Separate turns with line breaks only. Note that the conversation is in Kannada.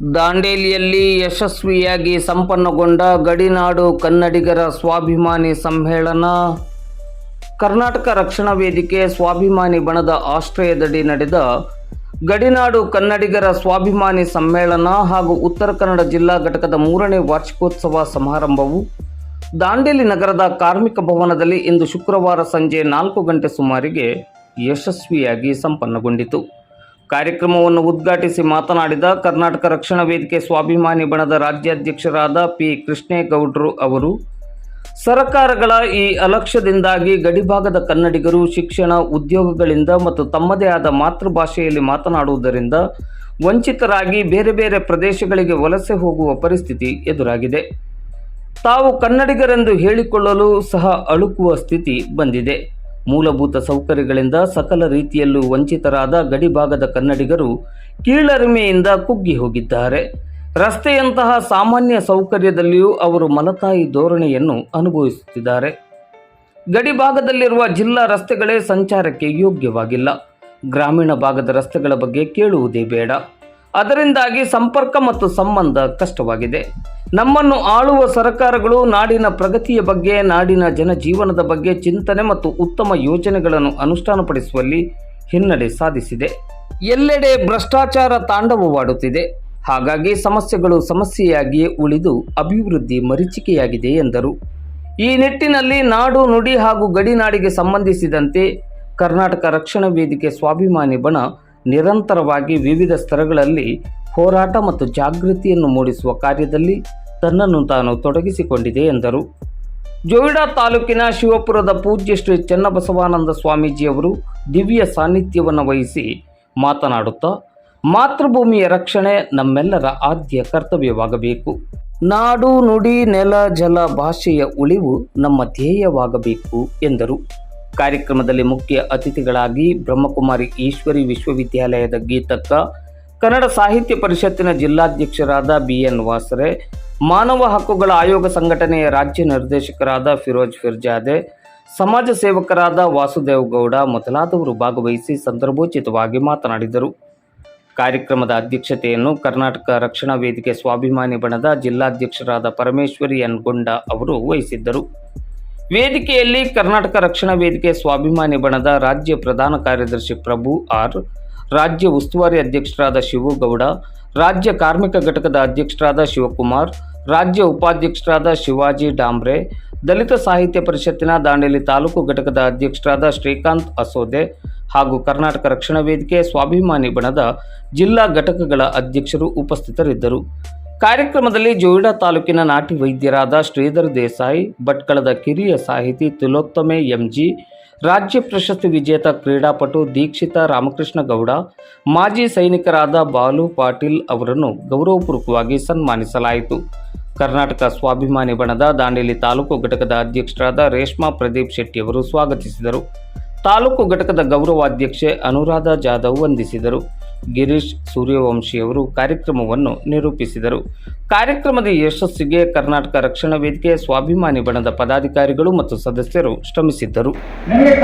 ದಾಂಡೇಲಿಯಲ್ಲಿ ಯಶಸ್ವಿಯಾಗಿ ಸಂಪನ್ನಗೊಂಡ ಗಡಿನಾಡು ಕನ್ನಡಿಗರ ಸ್ವಾಭಿಮಾನಿ ಸಮ್ಮೇಳನ. ಕರ್ನಾಟಕ ರಕ್ಷಣಾ ವೇದಿಕೆ ಸ್ವಾಭಿಮಾನಿ ಬಣದ ಆಶ್ರಯದಡಿ ನಡೆದ ಗಡಿನಾಡು ಕನ್ನಡಿಗರ ಸ್ವಾಭಿಮಾನಿ ಸಮ್ಮೇಳನ ಹಾಗೂ ಉತ್ತರ ಕನ್ನಡ ಜಿಲ್ಲಾ ಘಟಕದ ಮೂರನೇ ವಾರ್ಷಿಕೋತ್ಸವ ಸಮಾರಂಭವು ದಾಂಡೇಲಿ ನಗರದ ಕಾರ್ಮಿಕ ಭವನದಲ್ಲಿ ಇಂದು ಶುಕ್ರವಾರ ಸಂಜೆ ನಾಲ್ಕು ಗಂಟೆ ಸುಮಾರಿಗೆ ಯಶಸ್ವಿಯಾಗಿ ಸಂಪನ್ನಗೊಂಡಿತು. ಕಾರ್ಯಕ್ರಮವನ್ನು ಉದ್ಘಾಟಿಸಿ ಮಾತನಾಡಿದ ಕರ್ನಾಟಕ ರಕ್ಷಣಾ ವೇದಿಕೆ ಸ್ವಾಭಿಮಾನಿ ಬಣದ ರಾಜ್ಯಾಧ್ಯಕ್ಷರಾದ ಪಿ ಕೃಷ್ಣೇಗೌಡರು ಅವರು. ಸರಕಾರಗಳ ಈ ಅಲಕ್ಷ್ಯದಿಂದಾಗಿ ಗಡಿಭಾಗದ ಕನ್ನಡಿಗರು ಶಿಕ್ಷಣ, ಉದ್ಯೋಗಗಳಿಂದ ಮತ್ತು ತಮ್ಮದೇ ಆದ ಮಾತೃಭಾಷೆಯಲ್ಲಿ ಮಾತನಾಡುವುದರಿಂದ ವಂಚಿತರಾಗಿ ಬೇರೆ ಬೇರೆ ಪ್ರದೇಶಗಳಿಗೆ ವಲಸೆ ಹೋಗುವ ಪರಿಸ್ಥಿತಿ ಎದುರಾಗಿದೆ. ತಾವು ಕನ್ನಡಿಗರೆಂದು ಹೇಳಿಕೊಳ್ಳಲು ಸಹ ಅಳುಕುವ ಸ್ಥಿತಿ ಬಂದಿದೆ. ಮೂಲಭೂತ ಸೌಕರ್ಯಗಳಿಂದ ಸಕಲ ರೀತಿಯಲ್ಲೂ ವಂಚಿತರಾದ ಗಡಿಭಾಗದ ಕನ್ನಡಿಗರು ಕೀಳರಿಮೆಯಿಂದ ಕುಗ್ಗಿ ಹೋಗಿದ್ದಾರೆ. ರಸ್ತೆಯಂತಹ ಸಾಮಾನ್ಯ ಸೌಕರ್ಯದಲ್ಲಿಯೂ ಅವರು ಮಲತಾಯಿ ಧೋರಣೆಯನ್ನು ಅನುಭವಿಸುತ್ತಿದ್ದಾರೆ. ಗಡಿಭಾಗದಲ್ಲಿರುವ ಜಿಲ್ಲಾ ರಸ್ತೆಗಳೇ ಸಂಚಾರಕ್ಕೆ ಯೋಗ್ಯವಾಗಿಲ್ಲ. ಗ್ರಾಮೀಣ ಭಾಗದ ರಸ್ತೆಗಳ ಬಗ್ಗೆ ಕೇಳುವುದೇ ಬೇಡ. ಅದರಿಂದಾಗಿ ಸಂಪರ್ಕ ಮತ್ತು ಸಂಬಂಧ ಕಷ್ಟವಾಗಿದೆ. ನಮ್ಮನ್ನು ಆಳುವ ಸರ್ಕಾರಗಳು ನಾಡಿನ ಪ್ರಗತಿಯ ಬಗ್ಗೆ, ನಾಡಿನ ಜನಜೀವನದ ಬಗ್ಗೆ ಚಿಂತನೆ ಮತ್ತು ಉತ್ತಮ ಯೋಜನೆಗಳನ್ನು ಅನುಷ್ಠಾನಪಡಿಸುವಲ್ಲಿ ಹಿನ್ನಡೆ ಸಾಧಿಸಿದೆ. ಎಲ್ಲೆಡೆ ಭ್ರಷ್ಟಾಚಾರ ತಾಂಡವವಾಡುತ್ತಿದೆ ಹಾಗಾಗಿ ಸಮಸ್ಯೆಗಳು ಸಮಸ್ಯೆಯಾಗಿಯೇ ಉಳಿದು ಅಭಿವೃದ್ಧಿ ಮರೀಚಿಕೆಯಾಗಿದೆ ಎಂದರು. ಈ ನಿಟ್ಟಿನಲ್ಲಿ ನಾಡು, ನುಡಿ ಹಾಗೂ ಗಡಿನಾಡಿಗೆ ಸಂಬಂಧಿಸಿದಂತೆ ಕರ್ನಾಟಕ ರಕ್ಷಣಾ ವೇದಿಕೆ ಸ್ವಾಭಿಮಾನಿ ಬಣ ನಿರಂತರವಾಗಿ ವಿವಿಧ ಸ್ತರಗಳಲ್ಲಿ ಹೋರಾಟ ಮತ್ತು ಜಾಗೃತಿಯನ್ನು ಮೂಡಿಸುವ ಕಾರ್ಯದಲ್ಲಿ ತನ್ನನ್ನು ತಾನು ತೊಡಗಿಸಿಕೊಂಡಿದೆ ಎಂದರು. ಜೋಯಿಡಾ ತಾಲೂಕಿನ ಶಿವಪುರದ ಪೂಜ್ಯ ಶ್ರೀ ಚನ್ನಬಸವಾನಂದ ಸ್ವಾಮೀಜಿಯವರು ದಿವ್ಯ ಸಾನ್ನಿಧ್ಯವನ್ನು ವಹಿಸಿ ಮಾತನಾಡುತ್ತಾ, ಮಾತೃಭೂಮಿಯ ರಕ್ಷಣೆ ನಮ್ಮೆಲ್ಲರ ಆದ್ಯ ಕರ್ತವ್ಯವಾಗಬೇಕು. ನಾಡು, ನುಡಿ, ನೆಲ, ಜಲ, ಭಾಷೆಯ ಉಳಿವು ನಮ್ಮ ಧ್ಯೇಯವಾಗಬೇಕು ಎಂದರು. ಕಾರ್ಯಕ್ರಮದಲ್ಲಿ ಮುಖ್ಯ ಅತಿಥಿಗಳಾಗಿ ಬ್ರಹ್ಮಕುಮಾರಿ ಈಶ್ವರಿ ವಿಶ್ವವಿದ್ಯಾಲಯದ ಗೀತಕ್ಕ ಕನ್ನಡ ಸಾಹಿತ್ಯ ಪರಿಷತ್ತಿನ ಜಿಲ್ಲಾಧ್ಯಕ್ಷರಾದ ಬಿ ಎನ್ ವಾಸರೆ, ಮಾನವ ಹಕ್ಕುಗಳ ಆಯೋಗ ಸಂಘಟನೆಯ ರಾಜ್ಯ ನಿರ್ದೇಶಕರಾದ ಫಿರೋಜ್ ಫಿರ್ಜಾದೆ, ಸಮಾಜ ಸೇವಕರಾದ ವಾಸುದೇವ್ ಗೌಡ ಮೊದಲಾದವರು ಭಾಗವಹಿಸಿ ಸಂದರ್ಭೋಚಿತವಾಗಿ ಮಾತನಾಡಿದರು. ಕಾರ್ಯಕ್ರಮದ ಅಧ್ಯಕ್ಷತೆಯನ್ನು ಕರ್ನಾಟಕ ರಕ್ಷಣಾ ವೇದಿಕೆ ಸ್ವಾಭಿಮಾನಿ ಬಣದ ಜಿಲ್ಲಾಧ್ಯಕ್ಷರಾದ ಪರಮೇಶ್ವರಿ ಎನ್ ಗೊಂಡ ಅವರು ವಹಿಸಿದ್ದರು. ವೇದಿಕೆಯಲ್ಲಿ ಕರ್ನಾಟಕ ರಕ್ಷಣಾ ವೇದಿಕೆ ಸ್ವಾಭಿಮಾನಿ ಬಣದ ರಾಜ್ಯ ಪ್ರಧಾನ ಕಾರ್ಯದರ್ಶಿ ಪ್ರಭು ಆರ್ ರಾಜ್ಯ ಉಸ್ತುವಾರಿ ಅಧ್ಯಕ್ಷರಾದ ಶಿವಗೌಡ, ರಾಜ್ಯ ಕಾರ್ಮಿಕ ಘಟಕದ ಅಧ್ಯಕ್ಷರಾದ ಶಿವಕುಮಾರ್, ರಾಜ್ಯ ಉಪಾಧ್ಯಕ್ಷರಾದ ಶಿವಾಜಿ ಡಾಂಬ್ರೆ, ದಲಿತ ಸಾಹಿತ್ಯ ಪರಿಷತ್ತಿನ ದಾಂಡೇಲಿ ತಾಲೂಕು ಘಟಕದ ಅಧ್ಯಕ್ಷರಾದ ಶ್ರೀಕಾಂತ್ ಅಸೋದೆ ಹಾಗೂ ಕರ್ನಾಟಕ ರಕ್ಷಣಾ ವೇದಿಕೆ ಸ್ವಾಭಿಮಾನಿ ಬಣದ ಜಿಲ್ಲಾ ಘಟಕಗಳ ಅಧ್ಯಕ್ಷರು ಉಪಸ್ಥಿತರಿದ್ದರು. ಕಾರ್ಯಕ್ರಮದಲ್ಲಿ ಜೋಯಿಡಾ ತಾಲೂಕಿನ ನಾಟಿ ವೈದ್ಯರಾದ ಶ್ರೀಧರ್ ದೇಸಾಯಿ, ಭಟ್ಕಳದ ಕಿರಿಯ ಸಾಹಿತಿ ತಿಲೋತ್ತಮೆ ಎಂಜಿ ರಾಜ್ಯ ಪ್ರಶಸ್ತಿ ವಿಜೇತ ಕ್ರೀಡಾಪಟು ದೀಕ್ಷಿತ ರಾಮಕೃಷ್ಣ ಗೌಡ, ಮಾಜಿ ಸೈನಿಕರಾದ ಬಾಲು ಪಾಟೀಲ್ ಅವರನ್ನು ಗೌರವಪೂರ್ವಕವಾಗಿ ಸನ್ಮಾನಿಸಲಾಯಿತು. ಕರ್ನಾಟಕ ಸ್ವಾಭಿಮಾನಿ ಬಣದ ದಾಂಡೇಲಿ ತಾಲೂಕು ಘಟಕದ ಅಧ್ಯಕ್ಷರಾದ ರೇಷ್ಮಾ ಪ್ರದೀಪ್ ಶೆಟ್ಟಿಯವರು ಸ್ವಾಗತಿಸಿದರು. ತಾಲೂಕು ಘಟಕದ ಗೌರವಾಧ್ಯಕ್ಷೆ ಅನುರಾಧ ಜಾಧವ್ ವಂದಿಸಿದರು. ಗಿರೀಶ್ ಸೂರ್ಯವಂಶಿಯವರು ಕಾರ್ಯಕ್ರಮವನ್ನು ನಿರೂಪಿಸಿದರು. ಕಾರ್ಯಕ್ರಮದ ಯಶಸ್ಸಿಗೆ ಕರ್ನಾಟಕ ರಕ್ಷಣಾ ವೇದಿಕೆಯ ಸ್ವಾಭಿಮಾನಿ ಬಣದ ಪದಾಧಿಕಾರಿಗಳು ಮತ್ತು ಸದಸ್ಯರು ಶ್ರಮಿಸಿದ್ದರು.
ನಿಮಗೆ